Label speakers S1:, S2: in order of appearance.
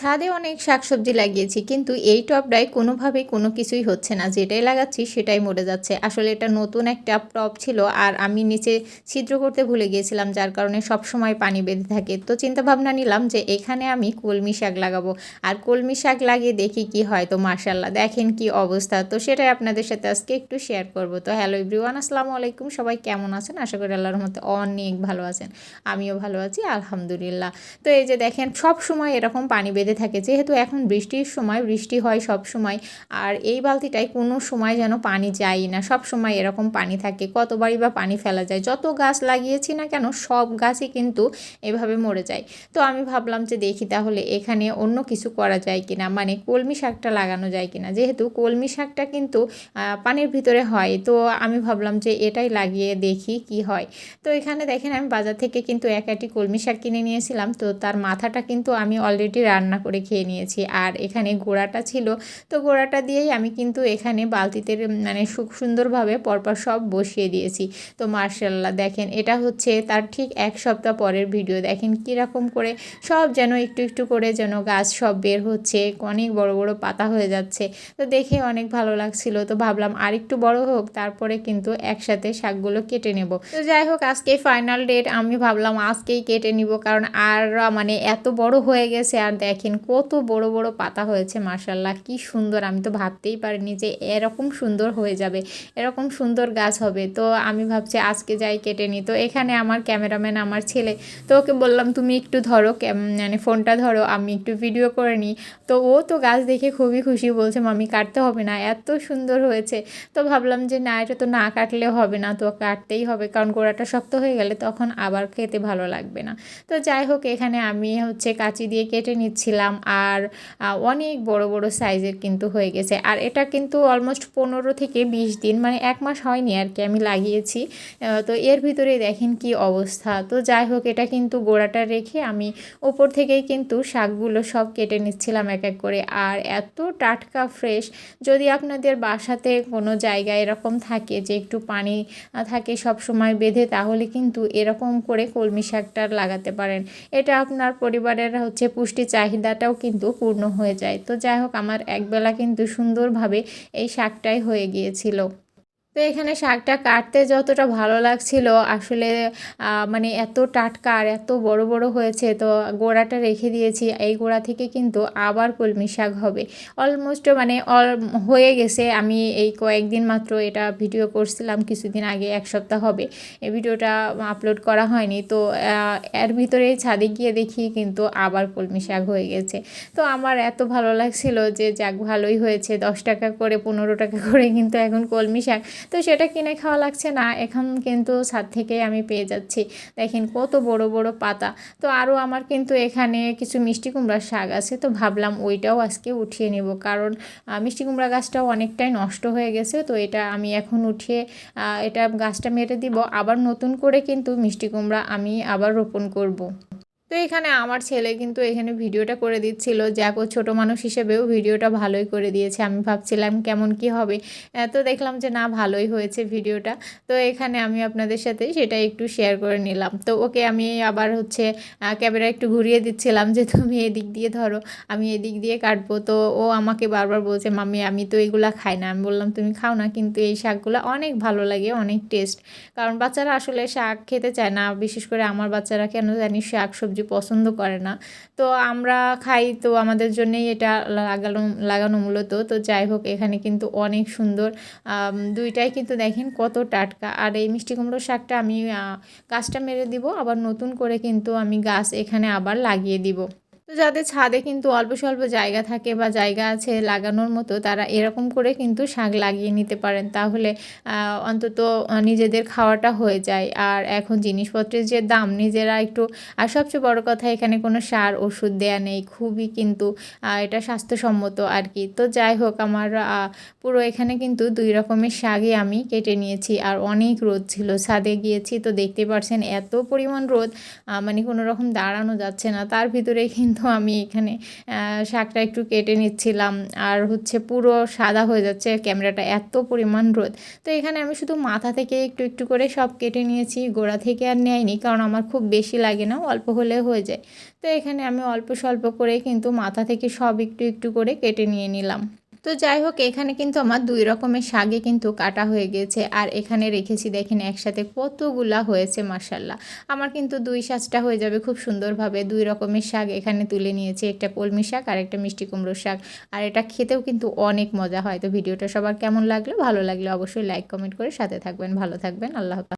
S1: ছাদে অনেক শাকসবজি লাগিয়েছি, কিন্তু এই টবটায় কোনোভাবেই কোনো কিছুই হচ্ছে না। যেটাই লাগাচ্ছি সেটাই মরে যাচ্ছে। আসলে এটা নতুন একটা টব ছিল আর আমি নিচে ছিদ্র করতে ভুলে গিয়েছিলাম, যার কারণে সব সময় পানি বেঁধে থাকে। তো চিন্তা ভাবনা নিলাম যে এখানে আমি কলমি শাক লাগাবো। আর কলমি শাক লাগিয়ে দেখি কি হয় তো মার্শাল্লাহ দেখেন কি অবস্থা। তো সেটাই আপনাদের সাথে আজকে একটু শেয়ার করব। তো হ্যালো এভরিওয়ান আসসালামু আলাইকুম। সবাই কেমন আছেন? আশা করি আল্লাহর মতো অনেক ভালো আছেন। আমিও ভালো আছি, আলহামদুলিল্লাহ। তো এই যে দেখেন সব সময় এরকম পানি বেঁধে থাকে। যেহেতু এখন বৃষ্টির সময়, বৃষ্টি হয় সব সময়, আর এই বালতিটায় কোনো সময় যেন পানি যায় না। সব সময় এরকম পানি থাকে, কতবারই বা পানি ফেলা যায়। যত গাছ লাগিয়েছি না কেন, সব গাছই কিন্তু এভাবে মরে যায়। তো আমি ভাবলাম যে দেখি তাহলে এখানে অন্য কিছু করা যায় কিনা মানে কলমি শাকটা লাগানো যায় কিনা। যেহেতু কলমি শাকটা কিন্তু পানির ভিতরে হয়, তো আমি ভাবলাম যে এটাই লাগিয়ে দেখি কি হয়। তো এখানে দেখেন আমি বাজার থেকে কিন্তু এক একটি কলমি শাক কিনে নিয়েছিলাম, তো তার মাথাটা কিন্তু আমি অলরেডি রান্না করে খেয়ে নিয়েছি। আর এখানে গোড়াটা ছিল, তো গোড়াটা দিয়েই আমি কিন্তু এখানে বালতিতে মানে খুব সুন্দরভাবে পরপর সব বসিয়ে দিয়েছি। তো মার্শাল্লাহ দেখেন এটা হচ্ছে তার ঠিক এক সপ্তাহ পরের ভিডিও। দেখেন কীরকম করে সব যেন একটু একটু করে যেন গাছ সব বের হচ্ছে, অনেক বড় বড় পাতা হয়ে যাচ্ছে। তো দেখে অনেক ভালো লাগছিল। তো ভাবলাম আরেকটু বড় হোক, তারপরে কিন্তু একসাথে শাকগুলো কেটে নেব। তো যাই হোক, আজকে ফাইনাল ডেট আমি ভাবলাম আজকেই কেটে নিব। কারণ আর মানে এত বড় হয়ে গেছে, আর দেখেন কত বড় বড় পাতা হয়েছে মার্শাল্লাহ কি সুন্দর। আমি তো ভাবতেই পারিনি যে এরকম সুন্দর হয়ে যাবে, এরকম সুন্দর গাছ হবে। তো আমি ভাবছি আজকে যাই কেটে নিই। তো এখানে আমার ক্যামেরাম্যান আমার ছেলে, তো ওকে বললাম, তুমি একটু ধরো মানে ফোনটা ধরো, আমি একটু ভিডিও করে নিই। তো ও তো গাছ দেখে খুবই খুশি, বলছে মামি কাটতে হবে না, এত সুন্দর হয়েছে। তো ভাবলাম যে, না, এটা তো না কাটলে হবে না, তো কাটতেই হবে, কারণ গোড়াটা শক্ত হয়ে গেলে তখন আবার খেতে ভালো লাগবে না। তো যাই হোক, এখানে আমি হচ্ছে কাঁচি দিয়ে কেটে নিচ্ছিলাম আর অনেক বড় বড় সাইজের কিন্তু হয়ে গেছে। আর এটা কিন্তু অলমোস্ট পনেরো থেকে বিশ দিন মানে এক মাস হয়নি আর কি আমি লাগিয়েছি। তো এর ভিতরে দেখেন কি অবস্থা। তো যাই হোক, এটা কিন্তু গোড়াটা রেখে আমি ওপর থেকেই কিন্তু শাকগুলো সব কেটে নিচ্ছিলাম এক এক করে। আর এত টাটকা ফ্রেশ যদি আপনাদের বাসাতে কোনো জায়গায় এরকম থাকে যে একটু পানি থাকে সব সময় বেঁধে, তাহলে কিন্তু এরকম করে কলমি শাকটা লাগাতে পারেন। এটা আপনার পরিবারের হচ্ছে পুষ্টি চাহিদাটাও কিন্তু পূর্ণ হয়ে যায়। তো যাই হোক, আমার একবেলা কিন্তু সুন্দরভাবে এই শাকটাই হয়ে গিয়েছিল। তো এখানে শাকটা কাটতে যতটা ভালো লাগছিল, আসলে মানে এত টাটকা আর এত বড় বড় হয়েছে, তো গোড়াটা রেখে দিয়েছি। এই গোড়া থেকে কিন্তু আবার কলমি শাক হবে। অলমোস্ট মানে অল, হয়ে গেছে। আমি এই কয়েকদিন মাত্র এটা ভিডিও করছিলাম, কিছুদিন আগে, এক সপ্তাহ হবে। এই ভিডিওটা আপলোড করা হয়নি। তো এর ভিতরে ছাদে গিয়ে দেখি কিন্তু আবার কলমি শাক হয়ে গেছে। তো আমার এত ভালো লাগছিল যে, যাক ভালোই হয়েছে। দশ টাকা করে, পনেরো টাকা করে কিন্তু এখন কলমি শাক। তো সেটা কিনে খাওয়া লাগছে না, এখন কিন্তু ছাদ থেকে আমি পেয়ে যাচ্ছি। দেখেন কত বড় বড় পাতা। তো আরও আমার কিন্তু এখানে কিছু মিষ্টি কুমড়ার শাক আছে, তো ভাবলাম ওইটাও আজকে উঠিয়ে নেব। কারণ মিষ্টি কুমড়া গাছটাও অনেকটাই নষ্ট হয়ে গেছে, তো এটা আমি এখন উঠিয়ে এটা গাছটা মেরে দিব। আবার নতুন করে কিন্তু মিষ্টি কুমড়া আমি আবার রোপণ করব। তো এখানে আমার ছেলে কিন্তু এখানে ভিডিওটা করে দিচ্ছিল জ্যাকো ছোট মানুষ হিসেবেও ভিডিওটা ভালোই করে দিয়েছে। আমি ভাবছিলাম কেমন কি হবে। তো দেখলাম যে, না, ভালোই হয়েছে ভিডিওটা। তো এখানে আমি আপনাদের সাথে সেটা একটু শেয়ার করে নিলাম। তো ওকে আমি আবার হচ্ছে ক্যামেরা একটু ঘুরিয়ে দিচ্ছিলাম যে, তুমি এদিক দিয়ে ধরো, আমি এদিক দিয়ে কাটবো। তো ও আমাকে বারবার বলছে মামি আমি তো এগুলা খাই না। আমি বললাম, তুমি খাও না, কিন্তু এই শাকগুলো অনেক ভালো লাগে, অনেক টেস্ট কারণ বাচ্চারা আসলে শাক খেতে চায় না, বিশেষ করে আমার বাচ্চারা কেন জানি শাক সবজি সবজি পছন্দ করে না। তো আমরা খাই, তো আমাদের জন্যেই এটা লাগানো লাগানো মূলত। তো যাই হোক, এখানে কিন্তু অনেক সুন্দর। দুইটাই কিন্তু দেখেন কত টাটকা। আর এই মিষ্টি কুমড়োর শাকটা আমি গাছটা মেরে দিব। আবার নতুন করে কিন্তু আমি গাছ এখানে আবার লাগিয়ে দিব। তো যাদের ছাদে কিন্তু অল্প স্বল্প জায়গা থাকে বা জায়গা আছে লাগানোর মতো, তারা এরকম করে কিন্তু শাক লাগিয়ে নিতে পারেন। তাহলে অন্তত নিজেদের খাওয়াটা হয়ে যায়। আর এখন জিনিসপত্রের যে দাম নিজেরা একটু, আর সবচেয়ে বড় কথা এখানে কোনো সার, ওষুধ দেয়া নেই। খুবই কিন্তু এটা স্বাস্থ্যসম্মত আর কি। তো যাই হোক, আমার পুরো এখানে কিন্তু দুই রকমের শাকই আমি কেটে নিয়েছি। আর অনেক রোদ ছিল, ছাদে গিয়েছি তো দেখতে পারছেন এত পরিমাণ রোদ মানে কোনো রকম দাঁড়ানো যাচ্ছে না। তার ভিতরে কিন্তু তো আমি এখানে শাকটা একটু কেটে নিচ্ছিলাম। আর হচ্ছে পুরো সাদা হয়ে যাচ্ছে, ক্যামেরাটা এত পরিমাণ রোদ। তো এখানে আমি শুধু মাথা থেকে একটু একটু করে সব কেটে নিয়েছি, গোড়া থেকে আর নেয়নি, কারণ আমার খুব বেশি লাগে না, অল্প হলে হয়ে যায়। তো এখানে আমি অল্প স্বল্প করে কিন্তু মাথা থেকে সব একটু একটু করে কেটে নিয়ে নিলাম। তো যাই হোক, এখানে কিন্তু আমার দুই রকমের শাকে কিন্তু কাটা হয়ে গেছে। আর এখানে রেখেছি দেখেন একসাথে কতগুলা হয়েছে মার্শাল্লাহ আমার কিন্তু দুই শাকটা হয়ে যাবে খুব সুন্দরভাবে। দুই রকমের শাক এখানে তুলে নিয়েছি, একটা কলমি শাক আর একটা মিষ্টি কুমড়োর শাক। আর এটা খেতেও কিন্তু অনেক মজা হয়। তো ভিডিওটা সবার কেমন লাগল, ভালো লাগলে অবশ্যই লাইক, কমেন্ট করে সাথে থাকবেন। ভালো থাকবেন, আল্লাহ